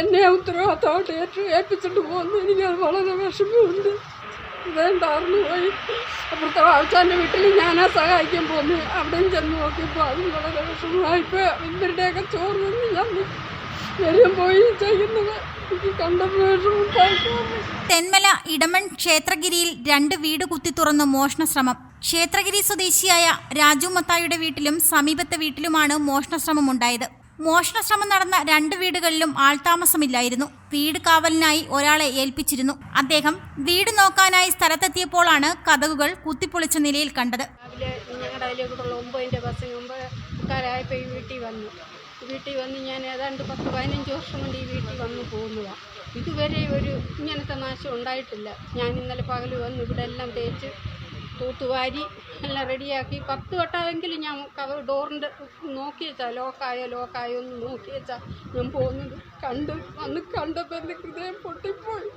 എന്നെ ഉത്തരവാദിത്തമായിട്ട് ഏറ്റു ഏൽപ്പിച്ചിട്ട് പോകുന്നു. എനിക്കത് വളരെ വിഷമമുണ്ട്. ഇതെന്താർന്നു പോയി അപ്പുറത്തെ ആൾക്കാരുടെ വീട്ടിൽ ഞാനാ സഹായിക്കാൻ പോന്നു. അവിടെയും ചെന്ന് നോക്കിയപ്പോൾ അതും വളരെ വിഷമമായിപ്പോൾ ഇവരുടെയൊക്കെ ചോറ് നിന്ന് ഞാൻ വരും പോയി ചെയ്യുന്നത് തെന്മല ഇടമൺ ക്ഷേത്രഗിരിയിൽ രണ്ട് വീട് കുത്തി തുറന്ന് മോഷണ ശ്രമം ക്ഷേത്രഗിരി സ്വദേശിയായ രാജു മത്തായുടെ വീട്ടിലും സമീപത്തെ വീട്ടിലുമാണ് മോഷണശ്രമം ഉണ്ടായത് മോഷണശ്രമം നടന്ന രണ്ട് വീടുകളിലും ആൾതാമസമില്ലായിരുന്നു. വീട് കാവലിനായി ഒരാളെ ഏൽപ്പിച്ചിരുന്നു. അദ്ദേഹം വീട് നോക്കാനായി സ്ഥലത്തെത്തിയപ്പോഴാണ് കഥകുകൾ കുത്തിപ്പൊളിച്ച നിലയിൽ കണ്ടത്. വീട്ടിൽ വന്നു. വീട്ടിൽ വന്ന് ഞാൻ ഏതാണ്ട് പത്ത് പതിനഞ്ച് വർഷം കൊണ്ട് ഈ വീട്ടിൽ വന്ന് പോകുന്നതാണ് ഇതുവരെ ഒരു ഇങ്ങനത്തെ നാശം ഉണ്ടായിട്ടില്ല. ഞാൻ ഇന്നലെ പകൽ വന്ന് ഇവിടെ എല്ലാം തേച്ച് തൂത്തുവാരി എല്ലാം റെഡിയാക്കി. പത്ത് വട്ടമെങ്കിലും ഞാൻ കവ ഡോറിന്റെ നോക്കി വെച്ചാൽ ലോക്കായോ ലോക്കായോ ഒന്ന് നോക്കി വെച്ചാൽ ഞാൻ പോകുന്നത്. കണ്ട് വന്ന് കണ്ടപ്പോൾ എന്റെ ഹൃദയം പൊട്ടിപ്പോയി.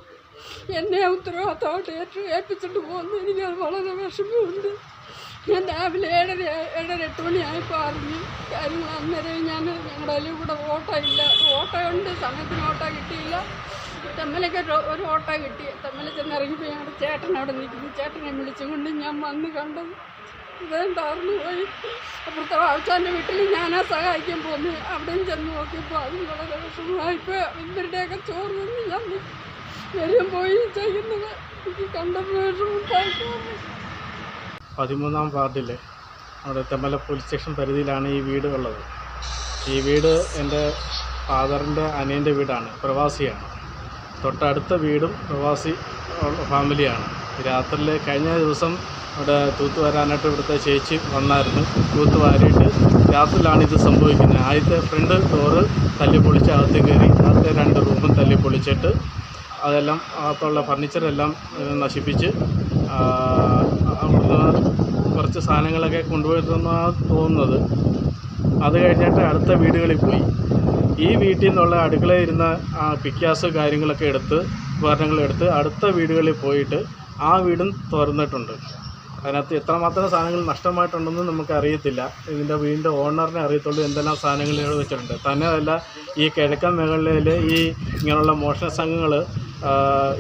എന്നെ ഉത്തരവാദിത്തമായിട്ട് ഏറ്റു ഏൽപ്പിച്ചിട്ട് പോകുന്നു. എനിക്കത് വളരെ വിഷമമുണ്ട്. ഞാൻ രാവിലെ ഏഴര ഏഴര എട്ട് മണിയായപ്പോൾ അറിഞ്ഞു കാര്യങ്ങൾ അന്നേരം ഞാൻ ഞങ്ങളുടെ അതിൽ കൂടെ ഓട്ടോ ഇല്ല ഓട്ടോ ഉണ്ട് സമയത്തിന് ഓട്ടോ കിട്ടിയില്ല. തെമ്മലൊക്കെ ഒരു- ഓട്ടോ കിട്ടി. തെമ്മല ചെന്ന് ഇറങ്ങിയപ്പോൾ ഞങ്ങളുടെ ചേട്ടൻ അവിടെ നിൽക്കുന്നു. ചേട്ടനെ വിളിച്ചും കൊണ്ട് ഞാൻ വന്ന് കണ്ടത് ഇതേം തകർന്നു പോയി. അപ്പുറത്തെ ആൾക്കാരുടെ വീട്ടിൽ ഞാനാ സഹായിക്കാൻ പോന്നു. അവിടെയും ചെന്ന് നോക്കിയപ്പോൾ അതും വളരെ വിഷമമായിപ്പോൾ ഇവരുടെയൊക്കെ ചോറ് നിന്ന് ഞാൻ വരും. പോയി ചെയ്യുന്നത്. എനിക്ക് കണ്ടപ്പോൾ വിഷമം. പതിമൂന്നാം വാർഡിലെ നമ്മുടെ തെമ്മല പോലീസ് സ്റ്റേഷൻ പരിധിയിലാണ് ഈ വീട് ഉള്ളത്. ഈ വീട് എന്റെ ഫാദറിന്റെ അനിയന്റെ വീടാണ് പ്രവാസിയാണ്. തൊട്ടടുത്ത വീടും പ്രവാസി ഫാമിലിയാണ് രാത്രിയിൽ കഴിഞ്ഞ ദിവസം ഇവിടെ തൂത്ത് വരാനായിട്ട് ഇവിടുത്തെ ചേച്ചി വന്നായിരുന്നു തൂത്ത് വാരിയിട്ട് രാത്രിയിലാണ് ഇത് സംഭവിക്കുന്നത്. ആദ്യത്തെ ഫ്രണ്ട് ഡോറ് തല്ലി പൊളിച്ച് അകത്ത് കയറി ആദ്യത്തെ രണ്ട് റൂമും തല്ലി പൊളിച്ചിട്ട് അതെല്ലാം അകത്തുള്ള ഫർണിച്ചറെല്ലാം നശിപ്പിച്ച് അവിടുന്ന് കുറച്ച് സാധനങ്ങളൊക്കെ കൊണ്ടുപോയിരുന്നാണ് തോന്നുന്നത്. അത് കഴിഞ്ഞിട്ട് അടുത്ത വീടുകളിൽ പോയി. ഈ വീട്ടിൽ നിന്നുള്ള ആ പിക്കാസ് കാര്യങ്ങളൊക്കെ എടുത്ത് ഉപകരണങ്ങളെടുത്ത് അടുത്ത വീടുകളിൽ പോയിട്ട് ആ വീടും തുറന്നിട്ടുണ്ട്. അതിനകത്ത് എത്രമാത്രം സാധനങ്ങൾ നഷ്ടമായിട്ടുണ്ടെന്ന് നമുക്ക് അറിയത്തില്ല ഇതിന്റെ വീടിന്റെ ഓണറിനെ അറിയത്തുള്ളൂ എന്തെല്ലാം സാധനങ്ങൾ ഇവിടെ വെച്ചിട്ടുണ്ട്. തന്നെയല്ല ഈ കിഴക്കൻ മേഖലയിൽ ഈ ഇങ്ങനെയുള്ള മോഷണ സംഘങ്ങൾ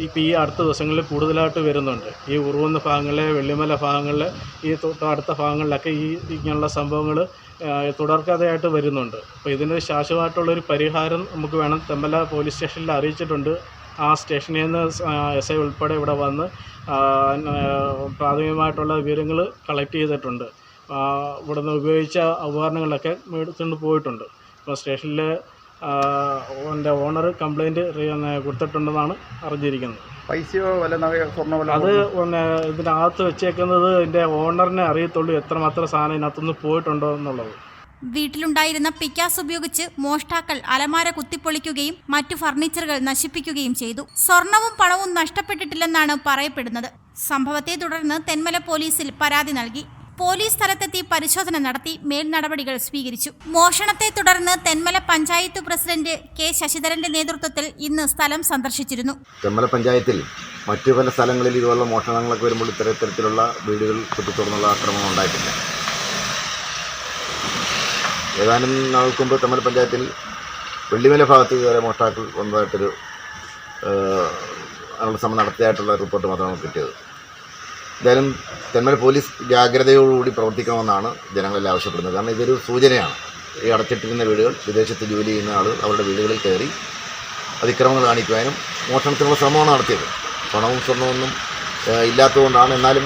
ഇപ്പോൾ ഈ അടുത്ത ദിവസങ്ങളിൽ കൂടുതലായിട്ട് വരുന്നുണ്ട്. ഈ ഉറുവുന്ന ഭാഗങ്ങളിൽ വെള്ളിമല ഭാഗങ്ങളിൽ ഈ തൊട്ടടുത്ത ഭാഗങ്ങളിലൊക്കെ ഈ ഇങ്ങനെയുള്ള സംഭവങ്ങൾ തുടർക്കഥയായിട്ട് വരുന്നുണ്ട്. അപ്പോൾ ഇതിന് ശാശ്വതമായിട്ടുള്ളൊരു പരിഹാരം നമുക്ക് വേണം. തെമ്പല പോലീസ് സ്റ്റേഷനിൽ അറിയിച്ചിട്ടുണ്ട്. ആ സ്റ്റേഷനിൽ നിന്ന് എസ് ഐ ഉൾപ്പെടെ ഇവിടെ വന്ന് പ്രാഥമികമായിട്ടുള്ള വിവരങ്ങൾ കളക്ട് ചെയ്തിട്ടുണ്ട്. ഇവിടുന്ന് ഉപയോഗിച്ച ഉപകരണങ്ങളൊക്കെ മേടിച്ചുകൊണ്ട് പോയിട്ടുണ്ട്. അപ്പോൾ സ്റ്റേഷനിൽ എന്റെ ഓണർ കംപ്ലയിന്റ് കൊടുത്തിട്ടുണ്ടെന്നാണ് അറിഞ്ഞിരിക്കുന്നത്. പൈസയോ വല്ല നഗയോ സ്വർണ അത് പിന്നെ ഇതിനകത്ത് വെച്ചേക്കുന്നത് എന്റെ ഓണറിനെ അറിയത്തുള്ളൂ എത്രമാത്രം സാധനം ഇതിനകത്തുനിന്ന് പോയിട്ടുണ്ടോ എന്നുള്ളത്. വീട്ടിലുണ്ടായിരുന്ന പിക്കാസ് ഉപയോഗിച്ച് മോഷ്ടാക്കൾ അലമാര കുത്തിപ്പൊളിക്കുകയും മറ്റു ഫർണിച്ചറുകൾ നശിപ്പിക്കുകയും ചെയ്തു. സ്വർണവും പണവും നഷ്ടപ്പെട്ടിട്ടില്ലെന്നാണ് പറയപ്പെടുന്നത്. സംഭവത്തെ തുടർന്ന് തെന്മല പോലീസിൽ പരാതി നൽകി. പോലീസ് സ്ഥലത്തെത്തി പരിശോധന നടത്തി മേൽനടപടികൾ സ്വീകരിച്ചു. മോഷണത്തെ തുടർന്ന് തെന്മല പഞ്ചായത്ത് പ്രസിഡന്റ് കെ ശശിധരന്റെ നേതൃത്വത്തിൽ ഇന്ന് സ്ഥലം സന്ദർശിച്ചിരുന്നു. തെന്മല പഞ്ചായത്തിൽ മറ്റു പല സ്ഥലങ്ങളിൽ ഇതുപോലുള്ള മോഷണങ്ങളൊക്കെ വരുമ്പോൾ ഇത്തരത്തിലുള്ള വീടുകൾ കുത്തിത്തുറന്നുള്ള ആക്രമണം ഉണ്ടായിട്ടില്ല. ഏതാനും നാൾക്ക് മുമ്പ് തെന്മല പഞ്ചായത്തിൽ വെള്ളിമല ഭാഗത്ത് ഇതുവരെ മോഷ്ടാക്കൾ വന്നതായിട്ടൊരു ശ്രമം നടത്തിയായിട്ടുള്ള റിപ്പോർട്ട് മാത്രമാണ് കിട്ടിയത്. എന്തായാലും തെന്മല പോലീസ് ജാഗ്രതയോടുകൂടി പ്രവർത്തിക്കണമെന്നാണ് ജനങ്ങളെല്ലാം ആവശ്യപ്പെടുന്നത്. കാരണം ഇതൊരു സൂചനയാണ്. ഈ അടച്ചിട്ടിരുന്ന വീടുകൾ വിദേശത്ത് ജോലി ചെയ്യുന്ന ആളുകൾ അവരുടെ വീടുകളിൽ കയറി അതിക്രമങ്ങൾ കാണിക്കുവാനും മോഷണത്തിനുള്ള ശ്രമമാണ് നടത്തിയത്. പണവും സ്വർണമൊന്നും ഇല്ലാത്തതുകൊണ്ടാണ്. എന്നാലും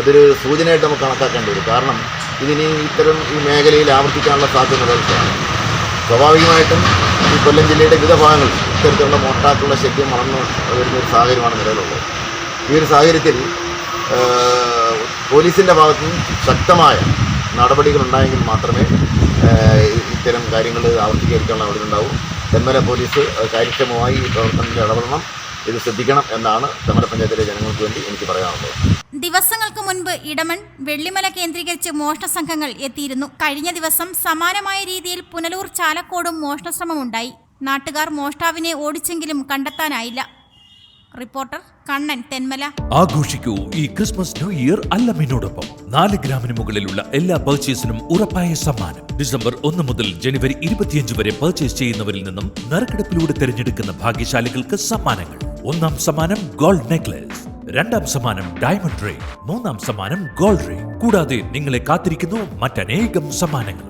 അതൊരു സൂചനയായിട്ട് നമുക്ക് കണക്കാക്കേണ്ടി വരും. കാരണം ഇതിനി ഇത്തരം ഈ മേഖലയിൽ ആവർത്തിക്കാനുള്ള സാധ്യത സ്വാഭാവികമായിട്ടും ഈ കൊല്ലം ജില്ലയുടെ വിവിധ ഭാഗങ്ങളിൽ ഇത്തരത്തിലുള്ള മോട്ടാക്കുള്ള ശല്യം വളർന്നു വരുന്ന ഒരു സാഹചര്യമാണ് നിലവിലുള്ളത്. ഈ ഒരു സാഹചര്യത്തിൽ പോലീസിന്റെ ഭാഗത്തു നിന്നും ശക്തമായ നടപടികൾ ഉണ്ടായെങ്കിൽ മാത്രമേ ഇത്തരം കാര്യങ്ങൾ ആവർത്തിക്കാതിരിക്കാനുള്ള ഉണ്ടാവൂ. തെന്മല പോലീസ് കാര്യക്ഷമമായി പ്രവർത്തനത്തിൽ ഇടപെടണം. ഇത് ശ്രദ്ധിക്കണം എന്നാണ് തെന്മല പഞ്ചായത്തിലെ ജനങ്ങൾക്ക് വേണ്ടി എനിക്ക് പറയാനുള്ളത്. ദിവസങ്ങൾക്ക് മുൻപ് ഇടമൺ വെള്ളിമല കേന്ദ്രീകരിച്ച് മോഷണ സംഘങ്ങൾ എത്തിയിരുന്നു. കഴിഞ്ഞ ദിവസം സമാനമായ രീതിയിൽ പുനലൂർ ചാലക്കോടും മോഷണശ്രമമുണ്ടായി നാട്ടുകാർ മോഷ്ടാവിനെ ഓടിച്ചെങ്കിലും കണ്ടെത്താനായില്ല. റിപ്പോർട്ടർ കണ്ണൻ തെന്മല. ആഘോഷിക്കൂ ഈ ക്രിസ്മസ് ന്യൂ ഇയർ അല്ലമിനോടൊപ്പം. നാല് ഗ്രാമിന് മുകളിലുള്ള എല്ലാ പർച്ചേസിനും ഉറപ്പായ സമ്മാനം. ഡിസംബർ ഒന്ന് മുതൽ ജനുവരി ഇരുപത്തിയഞ്ച് വരെ പർച്ചേസ് ചെയ്യുന്നവരിൽ നിന്നും നറുക്കെടുപ്പിലൂടെ തിരഞ്ഞെടുക്കുന്ന ഭാഗ്യശാലികൾക്ക് സമ്മാനങ്ങൾ. ഒന്നാം സമ്മാനം ഗോൾഡ് നെക്ലസ് രണ്ടാം സമ്മാനം ഡയമണ്ട് റിംഗ് മൂന്നാം സമ്മാനം ഗോൾഡ് റിംഗ് കൂടാതെ നിങ്ങളെ കാത്തിരിക്കുന്നു മറ്റനേകം സമ്മാനങ്ങൾ.